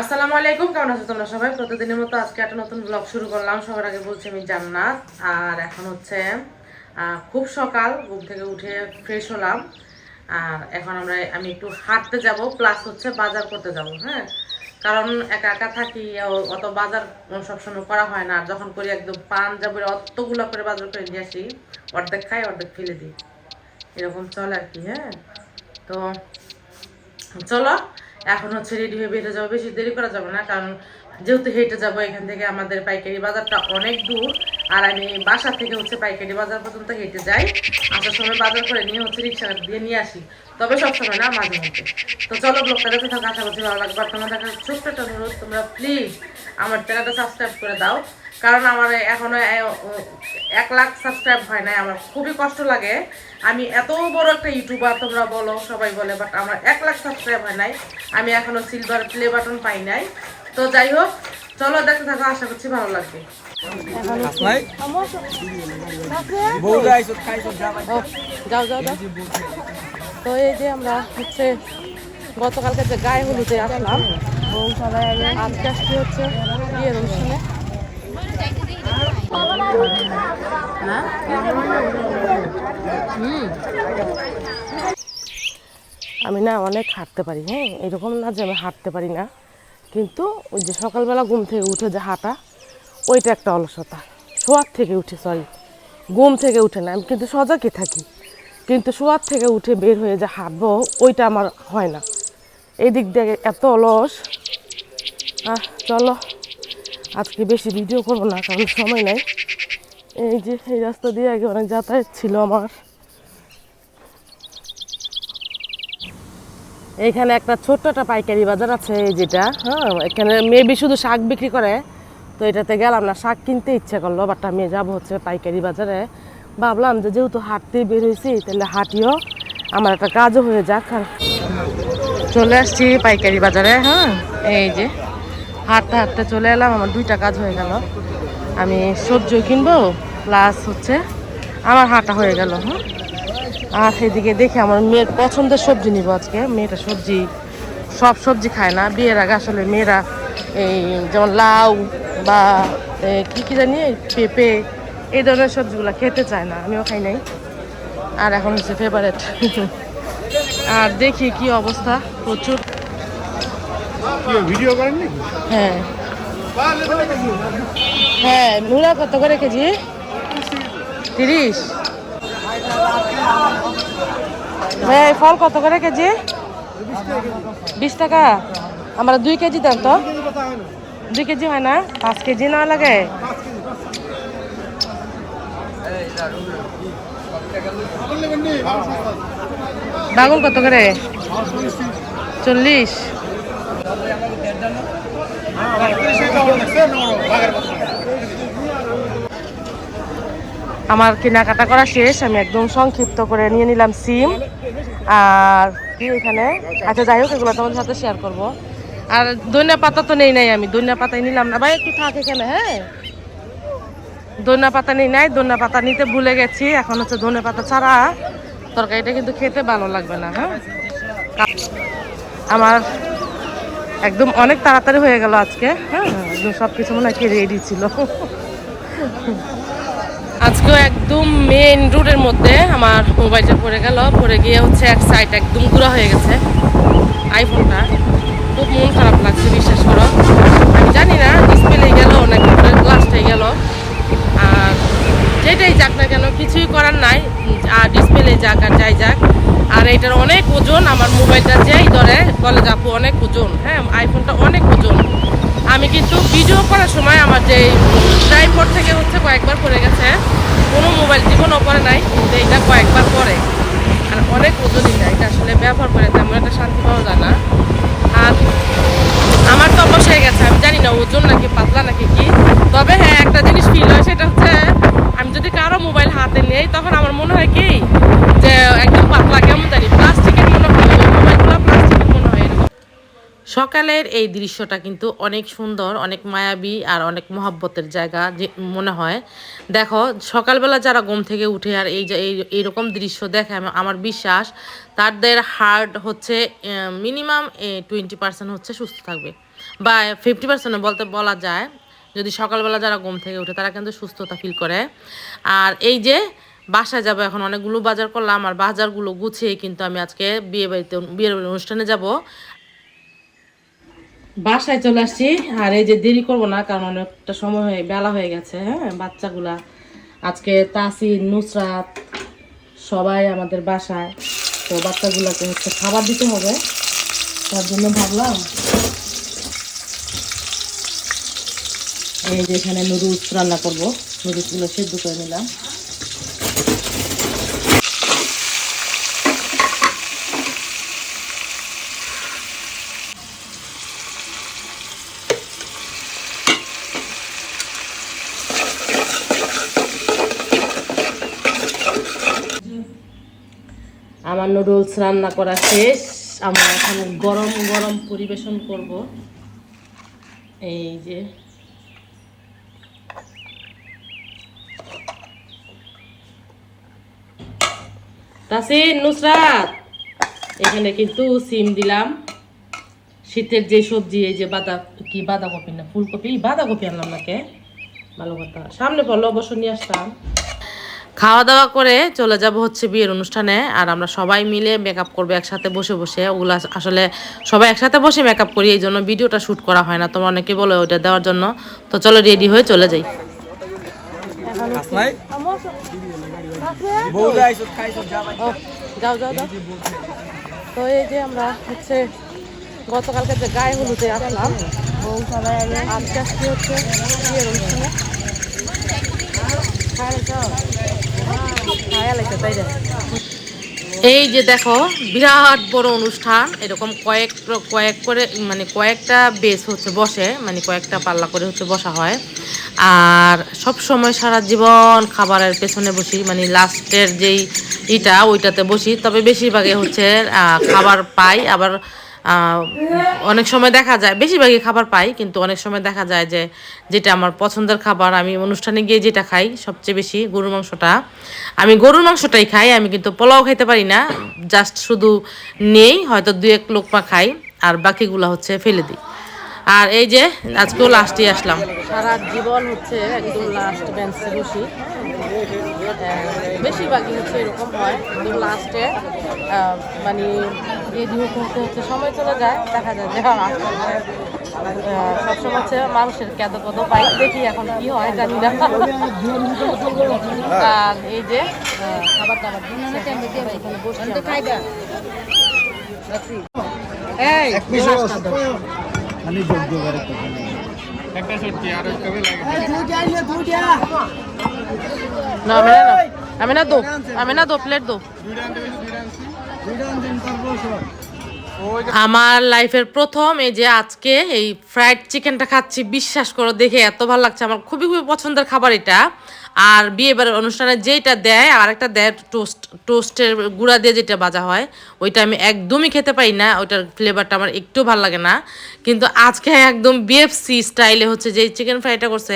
আসসালামু আলাইকুম, কেমন আছো তোমরা সবাই? প্রতিদিনের মতো আজকে একটা নতুন ব্লগ শুরু করলাম। সবার আগে বলছি আমি জান্নাত। আর এখন হচ্ছে খুব সকাল, ঘুম থেকে উঠে ফ্রেশ হলাম। আর এখন আমরা, আমি একটু হাঁটতে যাব প্লাস হচ্ছে বাজার করতে যাব হ্যাঁ? কারণ একা একা থাকি অত বাজার সবসময় করা হয় না। আর যখন করি একদম পাঞ্জাবের অতগুলো করে বাজার করে নিয়ে আসি, অর্ধেক খাই, অর্ধেক ফেলে দিই। এরকম চলে আর কি হ্যাঁ? তো চলো এখন হচ্ছে রেডি হয়ে বেরো যাবে। বেশি দেরি করা যাবে না কারণ যেহেতু হেঁটে যাব এখান থেকে আমাদের পাইকারি বাজারটা অনেক দূর, আর আমি বাসা থেকে হচ্ছে পাইকারি বাজার পর্যন্ত হেঁটে যাই। আসার সময় বাজার করে নিয়ে হচ্ছে রিক্সা দিয়ে নিয়ে আসি। তবে সবসময় না, মাঝে মধ্যে। তো চলো ব্লগটা দেখে থাকো, আশা করছি ভালো লাগবে। তোমাদের কাছে ছোট্ট একটা অনুরোধ, তোমরা প্লিজ আমার চ্যানেলটা সাবস্ক্রাইব করে দাও। কারণ আমার এখনও এক লাখ সাবস্ক্রাইব হয় নাই, আমার খুবই কষ্ট লাগে। আমি এত বড় একটা ইউটিউবার তোমরা বলো, সবাই বলে বাট আমার এক লাখ সাবস্ক্রাইব হয় নাই। আমি এখনও সিলভার প্লে বাটন পাই নাই। তো যাই হোক চলো দেখতে থাকো আশা করছি ভালো লাগবে। যাও যাও যাও। তো এই যে আমরা হচ্ছে গতকালকে যে গায়ে হলুদে আসলাম আজকে আসছি হচ্ছে বিয়ের অনুষ্ঠানে। আমি না অনেক হাঁটতে পারি হ্যাঁ? এরকম না যে আমি হাঁটতে পারি না। কিন্তু ওই যে সকালবেলা ঘুম থেকে উঠে যে হাঁটা, ওইটা একটা অলসতা। শোয়ার থেকে উঠে সরি ঘুম থেকে উঠে না। আমি কিন্তু সজাগই থাকি। কিন্তু শোয়ার থেকে উঠে বের হয়ে যে হাঁটবো, ওইটা আমার হয় না। এই দিক দিয়ে এত অলস। আহ, চলো, আজকে বেশি ভিডিও করব না, কারণ সময় নেই। এই যে, এই রাস্তা দিয়ে আগে অনেক যাতায়াত ছিল আমার। এইখানে একটা ছোট্ট একটা পাইকারি বাজার আছে যেটা হ্যাঁ এখানে মেবি শুধু শাক বিক্রি করে, তো এটাতে গেলাম না, শাক কিনতে ইচ্ছে করল বাট আমি যাব হচ্ছে পাইকারি বাজারে। ভাবলাম যে যেহেতু হাঁটতে বের হয়েছি, তাহলে হাঁটিও আমার একটা কাজও হয়ে যাক, আর চলে আসছি পাইকারি বাজারে হ্যাঁ এই যে হাঁটতে হাঁটতে চলে এলাম, আমার দুইটা কাজ হয়ে গেল। আমি সবজিও কিনবো প্লাস হচ্ছে আমার হাঁটা হয়ে গেল হ্যাঁ। আর সেদিকে দেখে আমার মেয়ের পছন্দের সবজি নিব আজকে। মেয়েটা সবজি সব সবজি খায় না। বিয়ের আগে আসলে মেয়েরা এই যেমন লাউ বা কি কি জানি পেঁপে এই ধরনের সবজিগুলো খেতে চায় না। আমিও খাই নাই। আর এখন হচ্ছে ফেভারেট আর দেখি কি অবস্থা প্রচুর। ভিডিও করেন হ্যাঁ। হ্যাঁ মূলা কত করে কেজি? তিরিশ। ভাই ফল কত করে কেজি? বিশ টাকা। আমরা দুই কেজি দেন তো। দুই কেজি হয় না? পাঁচ কেজি না লাগে। বাগুন কত করে? চল্লিশ। আমার কেনাকাটা করা শেষ, আমি একদম সংক্ষিপ্ত করে নিয়ে নিলাম সিম। আর কি এখানে? আচ্ছা যাই হোক, এগুলো তোমাদের সাথে শেয়ার করব। আর দইনা পাতা তো নেই নাই আমি দইনা পাতাই নিলাম না। ভাই, একটু থাক এখানে হ্যাঁ? দইনা পাতা নেই নাই দইনা পাতা নিতে ভুলে গেছি। এখন হচ্ছে ধনে পাতা ছাড়া তরকারিটা কিন্তু খেতে ভালো লাগবে না হ্যাঁ? আমার একদম অনেক তাড়াতাড়ি হয়ে গেল আজকে হ্যাঁ? সব কিছু মনে হয় রেডি ছিল। আজকেও একদম মেন রোডের মধ্যে আমার মোবাইলটা পড়ে গেল। পড়ে গিয়ে হচ্ছে এক সাইড একদম গুঁড়া হয়ে গেছে আইফোনটা খুব মন খারাপ লাগছে, বিশ্বাস করো। আমি জানি না ডিসপ্লে গেল নাকি গ্লাসটাই গেল। আর যেটাই যাক না কেন, কিছুই করার নাই। আর ডিসপ্লে যাক আর যাই যাক। আর এটার অনেক ওজন, আমার মোবাইলটা যেই ধরে, বলে যাপু অনেক ওজন। হ্যাঁ আইফোনটা অনেক ওজন। আমি কিন্তু ভিডিও করার সময় আমার যে ট্রাইপড থেকে হচ্ছে কয়েকবার পড়ে গেছে। কোনো মোবাইল জীবনও পরে নাই, কিন্তু এটা কয়েকবার পরে আর অনেক ওজনই এটা আসলে ব্যবহার করে তেমন একটা শান্তি পাওয়া যায় না আর আমার তো অবশ্য হয়ে গেছে আমি জানি না ওজন নাকি পাতলা নাকি কি তবে হ্যাঁ একটা জিনিস ফিল হয় সেটা হচ্ছে আমি যদি কারও মোবাইল হাতে নেই তখন আমার মনে হয় কি যে একদম পাতলা কেমন জানি প্লাস্টিকের মনে হয় ওই মোবাইলগুলো প্লাস্টিকের মনে হয় এরকম সকালের এই দৃশ্যটা কিন্তু অনেক সুন্দর, অনেক মায়াবী আর অনেক মহাব্বতের জায়গা যে মনে হয়। দেখো, সকালবেলা যারা ঘুম থেকে উঠে আর এই যে, এই, এইরকম দৃশ্য দেখে আমার বিশ্বাস তাদের হার্ট হচ্ছে মিনিমাম টোয়েন্টি পার্সেন্ট হচ্ছে সুস্থ থাকবে। বা ফিফটি পার্সেন্ট বলতে বলা যায়, যদি সকালবেলা যারা ঘুম থেকে উঠে তারা কিন্তু সুস্থতা ফিল করে। আর এই যে, বাসায় যাব, এখন অনেকগুলো বাজার করলাম, আর বাজারগুলো গুছিয়ে কিন্তু আমি আজকে বিয়ে বাড়িতে, বিয়ের অনুষ্ঠানে যাব। বাসায় চলে আসছি, আর এই যে দেরি করব না, কারণ অনেকটা সময় হয়ে বেলা হয়ে গেছে হ্যাঁ বাচ্চাগুলা। আজকে তাসিন নুসরাত সবাই আমাদের বাসায়। তো বাচ্চাগুলোকে হচ্ছে খাবার দিতে হবে। তার জন্য ভাবলাম, এই যে এখানে নুডলস রান্না করব। নুডলসগুলো সেদ্ধ করে নিলাম আমার নুডলস রান্না করা শেষ। আমরা এখন গরম গরম পরিবেশন করব। এই যে। তাসিন, নুসরাত! এখানে কিন্তু সিম দিলাম। শীতের যে সবজি, এই যে বাঁধা কি বাঁধাকপি না, ফুলকপি? বাঁধাকপি আনলাম নাকে? ভালো কথা। সামনে পড়ল অবশ্য নিয়ে আসতাম। খাওয়া দাওয়া করে চলে যাব হচ্ছে বিয়ের অনুষ্ঠানে আর আমরা সবাই মিলে মেকআপ করব একসাথে বসে বসে। ওগুলা আসলে সবাই একসাথে বসে মেকআপ করি এই জন্য ভিডিওটা শ্যুট করা হয় না। তোমরা অনেকে বলো ওইটা দেওয়ার জন্য। তো চলো রেডি হয়ে চলে যাই। তো এই যে আমরা হচ্ছে গতকালকে যে গায়ে হলুদে আসলাম আজকে আজকে হচ্ছে বিয়ের অনুষ্ঠানে। এই যে দেখো, বিরাট বড় অনুষ্ঠান। এরকম কয়েক কয়েক করে মানে কয়েকটা বেস হচ্ছে, বসে মানে কয়েকটা পাল্লা করে হচ্ছে বসা হয়। আর সব সময় সারা জীবন খাবারের পেছনে বসি মানে লাস্টের যেই ইটা, ওইটাতে বসি। তবে বেশিরভাগে হচ্ছে খাবার পাই। আবার অনেক সময় দেখা যায়, বেশিরভাগই খাবার পাই, কিন্তু অনেক সময় দেখা যায় যে যেটা আমার পছন্দের খাবার, আমি অনুষ্ঠানে গিয়ে যেটা খাই সবচেয়ে বেশি গরুর মাংসটা। আমি গরুর মাংসটাই খাই, আমি কিন্তু পোলাও খাইতে পারি না জাস্ট শুধু নেই, হয়তো দু এক লোক পা খাই আর বাকিগুলো হচ্ছে ফেলে দিই। আর এই যে আজকেও লাস্টে আসলাম। সারা জীবন হচ্ছে একদম লাস্ট বেঞ্চে বসি। বেশিরভাগই হচ্ছে এরকম হয়। একদম লাস্টে মানে রেডি হতে হতে হচ্ছে সময় চলে যায় দেখা যায় যে সবসময় হচ্ছে মানুষের কেঁদো কদো পাই। দেখি এখন কি হয় জানি না। আর এই যে খাবার দাবার এখানে বসছি আমরা। এই গ্লাসটা দাও। আমি যোগ যোগ আর না আমি না আমি না দো আমি না দো প্লেট দো। আমার লাইফের প্রথম এই যে আজকে এই ফ্রাইড চিকেনটা খাচ্ছি বিশ্বাস করো দেখে এত ভালো লাগছে। আমার খুবই খুবই পছন্দের খাবার এটা। আর বিয়ে বাড়ির অনুষ্ঠানে যেটা দেয়, আর একটা দেয় টোস্ট, টোস্টের গুঁড়া দিয়ে যেটা বাজা হয়, ওইটা আমি একদমই খেতে পাই না, ওইটার ফ্লেভারটা আমার একটু ভালো লাগে না। কিন্তু আজকে একদম বিএফসি স্টাইলে হচ্ছে যে চিকেন ফ্রাইটা করছে,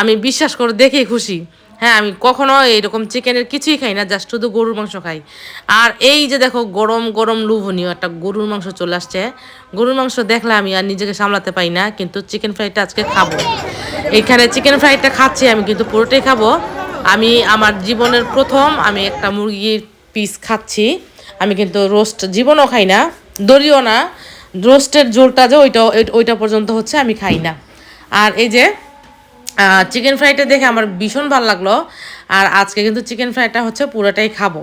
আমি বিশ্বাস করে দেখেই খুশি। হ্যাঁ আমি কখনো এইরকম চিকেনের কিছুই খাই না, জাস্ট শুধু গরুর মাংস খাই। আর এই যে দেখো, গরম গরম লুভনীয় একটা গরুর মাংস চলে আসছে। গরুর মাংস দেখলে আমি আর নিজেকে সামলাতে পারি না, কিন্তু চিকেন ফ্রাইটা আজকে খাব। এইখানে চিকেন ফ্রাইটা খাচ্ছি, আমি কিন্তু পুরোটাই খাব। আমি, আমার জীবনের প্রথম আমি একটা মুরগির পিস খাচ্ছি। আমি কিন্তু রোস্ট জীবনও খাই না, দড়িও না। রোস্টের ঝোলটা যে ওইটা ওই- ওইটা পর্যন্ত হচ্ছে আমি খাই না। আর এই যে চিকেন ফ্রাইটা দেখে আমার ভীষণ ভালো লাগল। আর আজকে কিন্তু চিকেন ফ্রাইটা হচ্ছে পুরোটাই খাব।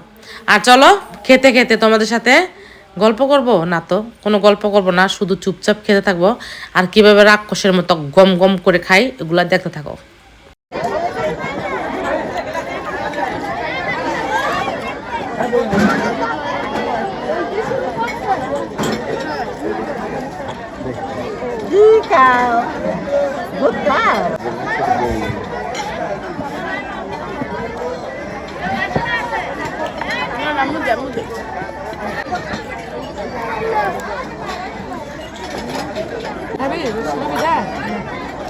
আর চলো, খেতে খেতে তোমাদের সাথে গল্প করব? না তো, কোনো গল্প করব না, শুধু চুপচাপ খেতে থাকব। আর কীভাবে রাক্ষসের মতো গম গম করে খাই, এগুলো দেখতে থাকো। Good সুবিধা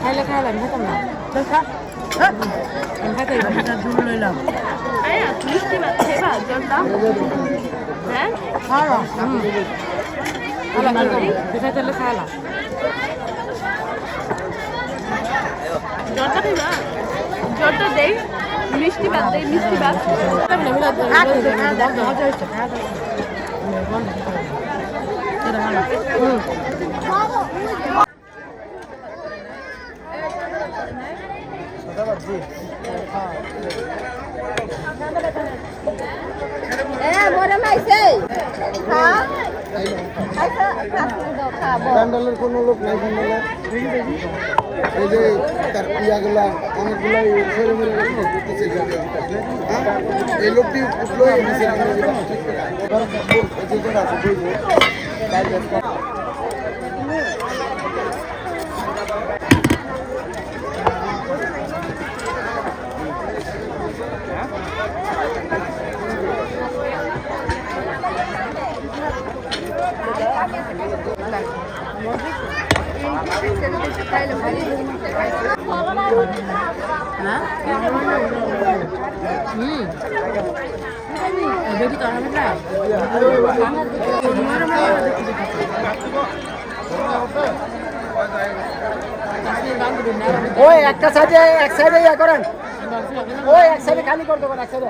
খাইলে খাইলাম খেতাম না আমি খাইতে দুধ লইলাম হ্যাঁ খাওয়া খাইতে খাইলাম জলটা খাইবা জলটা দেই মিষ্টি ভাত দেই মিষ্টি ভাত হুম প্যান্ডেলের কোনো লোক নাই এই যে তার ইয়াগুলা অনেকগুলা সরে মরে ঘুরতেছে হ্যাঁ? এই লোকটি উঠল, এই বলব। বাইরে একটা- বেবি তো হবে না ওই একটা সাইডে, এক সাইডে ইয়া করেন। ওই এক সাইডে খালি করে দেবেন, এক সাইডে।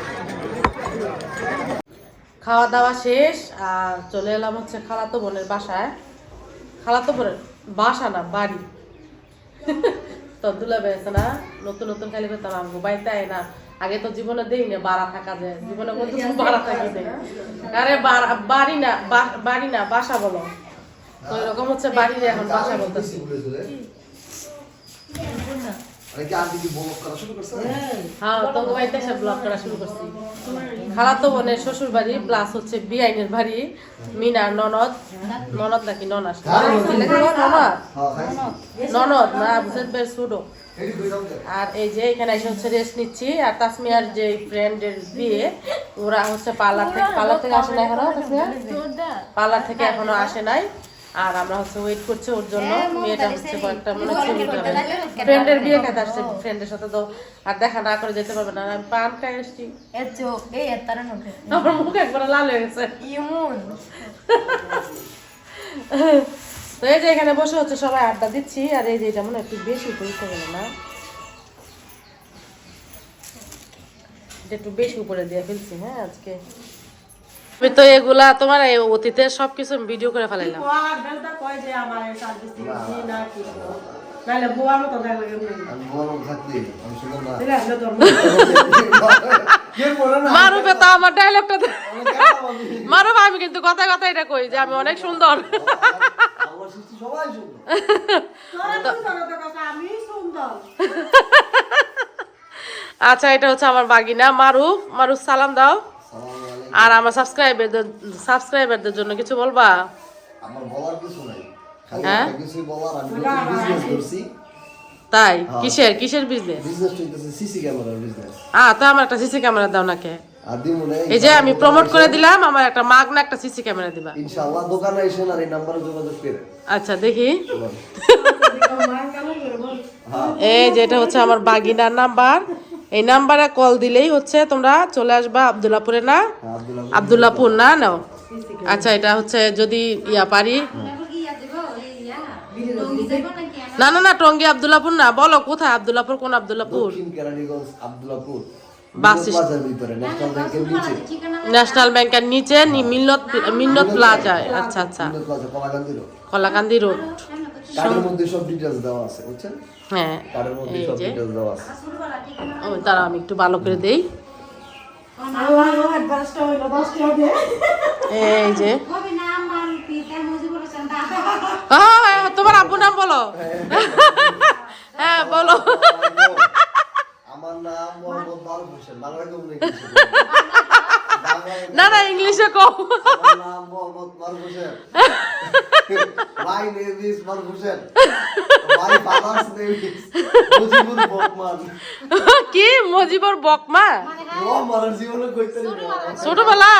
খাওয়া দাওয়া শেষ, আর চলে এলাম হচ্ছে খালাতো বোনের বাসায়। খালাতো বোনের বাসা না, বাড়ি। তো দুলা বেড়েছে না, নতুন নতুন খালি করতাম আমগো বাড়িতে আয় না। আগে তো জীবনে দেই না, বাড়া থাকা যায়। জীবনে কত বাড়া থাকি দেয় আরে বাড়া- না বাড়ি না, বাসা বলো। তো এরকম হচ্ছে বাড়ি এখন বাসা বলতেছি হ্যাঁ তোকে বাড়িতে এসে ব্লগ করা শুরু করছি খালাতো বোনের শ্বশুর বাড়ি প্লাস হচ্ছে বিআইনের বাড়ি মিনার ননদ। ননদ নাকি ননাস ননদ। ননদ? না বুঝতে পেরে ছোট। আর এই যে এখানে এসে হচ্ছে রেস্ট নিচ্ছি। আর তাসমিয়ার যে ফ্রেন্ডের বিয়ে ওরা হচ্ছে পার্লার থেকে পার্লার থেকে আসে না। এখনও পার্লার থেকে এখনও আসে নাই। আর আমরা হচ্ছে ওয়েট করছি ওর জন্য। মেয়েটা হচ্ছে কয়েকটা মনে হচ্ছে ফ্রেন্ডের বিয়ে খেতে আসছে ফ্রেন্ডের সাথে তো। আর দেখা না করে যেতে পারবে না। আমি পান খাই আসছি। আমার মুখ একবার লাল হয়ে গেছে। ইমুন। তো এই যে এখানে বসে হচ্ছে সবাই আড্ডা দিচ্ছি। আর এই যে এটা মনে হয় একটু বেশি পরিষ্কার গেল না? এটা একটু বেশি উপরে দিয়ে ফেলছি হ্যাঁ আজকে। আমি তো এগুলা তোমার এই অতীতের সবকিছু ভিডিও করে ফেলাইলাম। মারুফে তো আমার ডায়লগটা মারুফ আমি কিন্তু কথা কথা এটা কই যে আমি অনেক সুন্দর। আচ্ছা এটা হচ্ছে আমার বাগিনা। মারুফ মারুফ সালাম দাও। আর আমার সাবস্ক্রাইবারদের সাবস্ক্রাইবারদের জন্য কিছু বলবা? আমার বলার কিছু নাই। হ্যাঁ? কিছুই বলার আমি বিজনেস করছি। তাই? কিসের কিসের বিজনেস বিজনেস চলতেছে সিসি ক্যামেরার বিজনেস আহ তো আমার একটা সিসি ক্যামেরা দাও নাকে। এই যে আমি প্রমোট করে দিলাম আমার একটা মাগনা একটা সিসি ক্যামেরা দিবা। ইনশাআল্লাহ দোকানে এসে আর এই নাম্বারে যোগাযোগ করে আচ্ছা দেখি। এই যেটা হচ্ছে আমার বাগিনার নাম্বার এই নাম্বারে কল দিলেই হচ্ছে তোমরা চলে আসবা আবদুল্লাপুরে না? আবদুল্লাপুর। না? নাও। আচ্ছা এটা হচ্ছে যদি ইয়া পারি। না না না টঙ্গি আবদুল্লাপুর না। বলো কোথায়? আবদুল্লাপুর কোন আবদুল্লাপুর? ন্যাশনাল ব্যাংকের নিচে। মিল্লত মিল্লত প্লাজায়। আচ্ছা আচ্ছা। কলাকান্দি রোড। কার্ডের মধ্যে সব ডিটেইলস দেওয়া আছে বুঝছেন? হ্যাঁ। কার্ডের মধ্যে সব ডিটেইলস দেওয়া আছে। ও দাঁড়াও আমি একটু ভালো করে দেই। এই যে। তোমার আব্বু নাম বলো। হ্যাঁ বলো। আমার নাম মোহাম্মদ মারুফ হোসেন বাংলা না না ইংলিশে নাম Mohammad my name is Maruf my father's name is Mujibur Bakman. কি? মজিবর বকমা ও মারার জীবনে কইতে ছোটবেলা।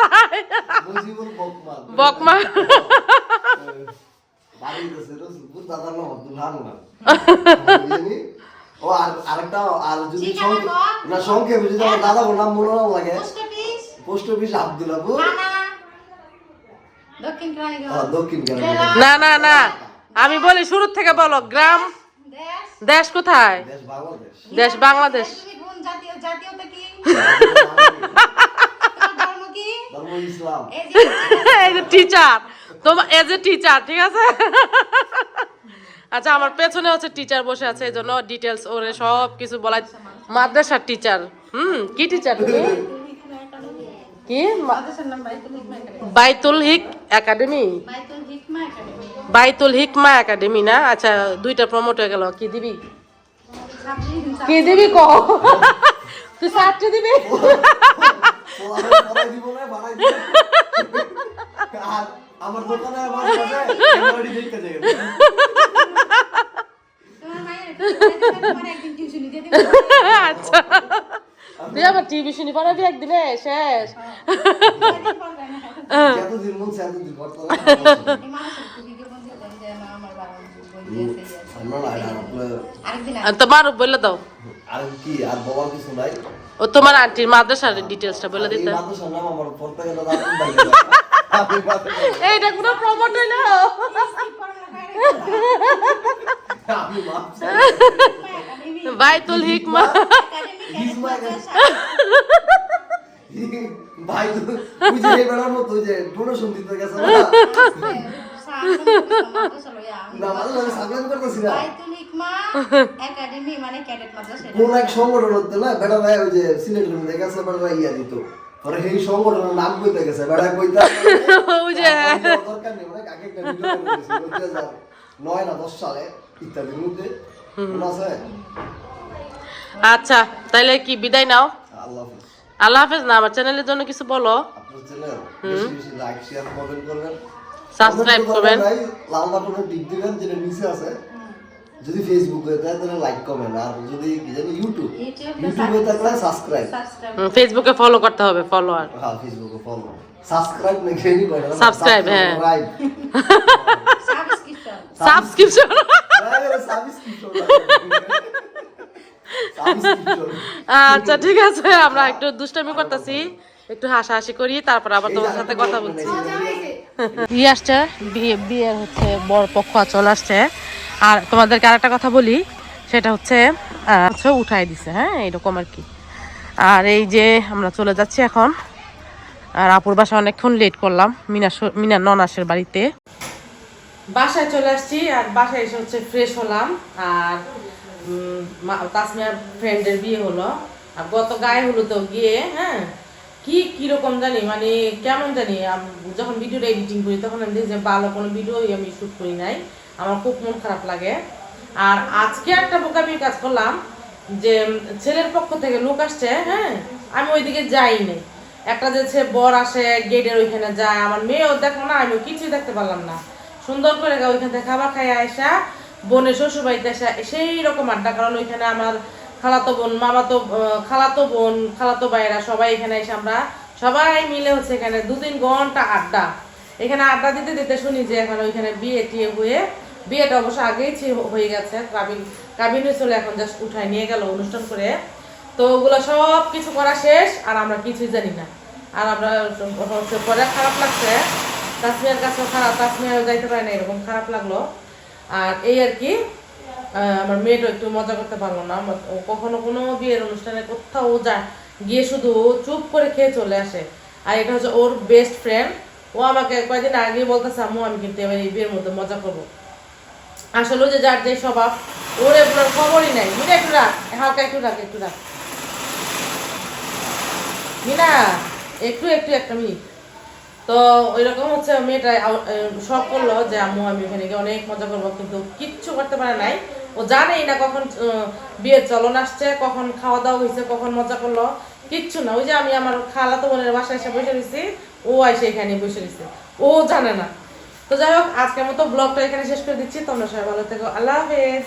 তাই। মুজিবুর বকমান। বকমা বাড়ি গেছে রসুলপুর দাদার নাম আব্দুল হান্নান বুঝলি? ও আর আরেকটা আর যদি না সংক্ষেপে যদি আমার দাদা নাম মনে না লাগে। Post office? না না না। আমি বলি শুরু থেকে বলো গ্রাম? দেশ? দেশ কোথায়? দেশ বাংলাদেশ। দেশ বাংলাদেশ। তুমি কোন জাতীয় জাতীয়তা কি? তোমার ধর্ম কি? ধর্ম ইসলাম। এই যে এই যে টিচার তোমার এজ এ টিচার ঠিক আছে? আচ্ছা আমার পেছনে হচ্ছে টিচার বসে আছে, এই জন্য ডিটেলস ওরে সব কিছু বলাই মাদ্রাসার টিচার হুম, কি টিচার কি? বাইতুল হিক একাডেমি? বাইতুল একাডেমি না? আচ্ছা দুইটা প্রমোট হয়ে গেল। দিবি? কি দিবি দিবি? আমার দোকানে আমার কাছে এমআরডি দেখতে যাই আচ্ছা তুই পড়াবি একদিনে শেষ তোমার বলে দাও। আর কি আর বলার কিছু নাই? ও তোমার আন্টির মাদ্রাসার ডিটেলসটা বলে দিতে। মাদ্রাসার নাম আমার পড়তে গেলে দাদা ভাই আমি মাদ্রাসা এইটা কোনো প্রমোট হইল। বাইতুল হিকমা। ভাই তো ওই যে এই বেড়ার মতো যে ডোনেশন দিতে গেছে না না মাঝে মাঝে সাবলেন করতেছি না। বাইতুল হিকমা একাডেমি ক্যাডেট মাদ্রাসা কোন এক সংগঠন হতে না বেড়া ভাই ওই যে সিলেট ঘুরতে গেছে বেড়া ভাই দিত। পরে সেই সংগঠনের নাম কইতে গেছে বেড়া কইতা দরকার নেই কাকে একটা ভিডিও করে দিয়েছে ওই যে যার নয় না দশ সালে ইত্যাদির মধ্যে। আচ্ছা তাইলে কি বিদায় নাও? আল্লাহ হাফেজ। আল্লাহ হাফেজ না আমার চ্যানেলের জন্য কিছু বলো। আপনার চ্যানেল বেশি বেশি লাইক শেয়ার কমেন্ট করবেন। সাবস্ক্রাইব করবেন। লাল বাটনে টিপ দিবেন যেটা নিচে আছে। যদি ফেসবুক হয়ে থাকে তাহলে লাইক কমেন্ট আর যদি কি জানি ইউটিউব ইউটিউব থাকলে সাবস্ক্রাইব সাবস্ক্রাইব ফেসবুকে ফলো করতে হবে ফলোয়ার হ্যাঁ ফেসবুকে ফলো সাবস্ক্রাইব না খেয়ে Subscribe, হ্যাঁ। সাবস্ক্রিপশন সাবস্ক্রিপশন আচ্ছা ঠিক আছে আমরা একটু দুষ্টামি করতেছি। একটু হাসাহাসি করি তারপর আবার তোমার সাথে কথা বলছি। আসছে, বিয়ে বিয়ের হচ্ছে বর পক্ষ চলে আসছে। আর তোমাদেরকে আরেকটা কথা বলি, সেটা হচ্ছে উঠাই দিছে হ্যাঁ এরকম আর কি। আর এই যে আমরা চলে যাচ্ছি এখন, আর আপুর বাসা অনেকক্ষণ লেট করলাম, মিনা মিনা ননাসের বাড়িতে। বাসায় চলে আসছি, আর বাসায় এসে হচ্ছে ফ্রেশ হলাম, আর তাসমিয়ার ফ্রেন্ডের বিয়ে হলো। আর গত গায়ে হলো তো গিয়ে হ্যাঁ কি কীরকম জানি মানে কেমন জানি যখন ভিডিওটা এডিটিং করি, তখন আমি দেখি যে ভালো কোনো ভিডিও আমি শ্যুট করি নাই। আমার খুব মন খারাপ লাগে। আর আজকে একটা বোকামির কাজ করলাম যে ছেলের পক্ষ থেকে লোক আসছে হ্যাঁ? আমি ওইদিকে যাইনি। একটা যে সে বর আসে, গেটের ওইখানে যায়, আমার মেয়েও দেখল না আমি কিছুই দেখতে পারলাম না। সুন্দর করে ওইখান থেকে খাবার খাই আসা বোনের শ্বশুর বাড়িতে আসা সেই রকম আড্ডা কারণ ওইখানে আমার খালাতো বোন, মামাতো খালাতো বোন, খালাতো ভাইয়েরা সবাই এখানে এসে আমরা সবাই মিলে হচ্ছে এখানে দু তিন ঘণ্টা আড্ডা। এখানে আড্ডা দিতে দিতে শুনি যে এখন ওইখানে বিয়ে টিয়ে হয়ে, বিয়েটা অবশ্য আগেই হয়ে গেছে। কাবিন কাবিন চলে এখন জাস্ট উঠায় নিয়ে গেল অনুষ্ঠান করে। তো ওগুলো সব কিছু করা শেষ আর আমরা কিছুই জানি না। আর আমরা হচ্ছে পরে খারাপ লাগছে। তাসমিয়ার কাছেও খারাপ তাসমিয়াও যাইতে পারে না, এরকম খারাপ লাগল। আর এই আর কি আমার মেয়েটা একটু মজা করতে পারল না ও কখনো কোনো বিয়ের অনুষ্ঠানে কোথাও যায়, গিয়ে শুধু চুপ করে খেয়ে চলে আসে। আর এটা হচ্ছে ওর বেস্ট ফ্রেন্ড ও আমাকে কয়েকদিন আগে বলতেছে, আম্মু, আমি কিন্তু এবার এই বিয়ের মধ্যে মজা করব। আসলে যে যার যে স্বভাব, ওর এগুলোর খবরই নাই। মিলে একটু রাখ, হালকা একটু রাখ একটু রাখ। মিনা, একটু একটু, একটা মিনিট। তো ওই রকম হচ্ছে, মেয়েটা শখ করল যে আমি এখানে গিয়ে অনেক মজা করব। কিন্তু কিচ্ছু করতে পারে নাই। ও জানেই না কখন বিয়ের চলন আসছে, কখন খাওয়া দাওয়া হয়েছে, কখন মজা করল, কিচ্ছু না। ওই যে আমি আমার খালাতো বোনের বাসায় এসে বসে রয়েছি, ও আসে এখানে বসে রয়েছে। ও জানে না। তো যাই হোক, আজকের মতো ব্লগটা এখানে শেষ করে দিচ্ছি। তোমরা সবাই ভালো থেকো। আল্লাহ হাফেজ।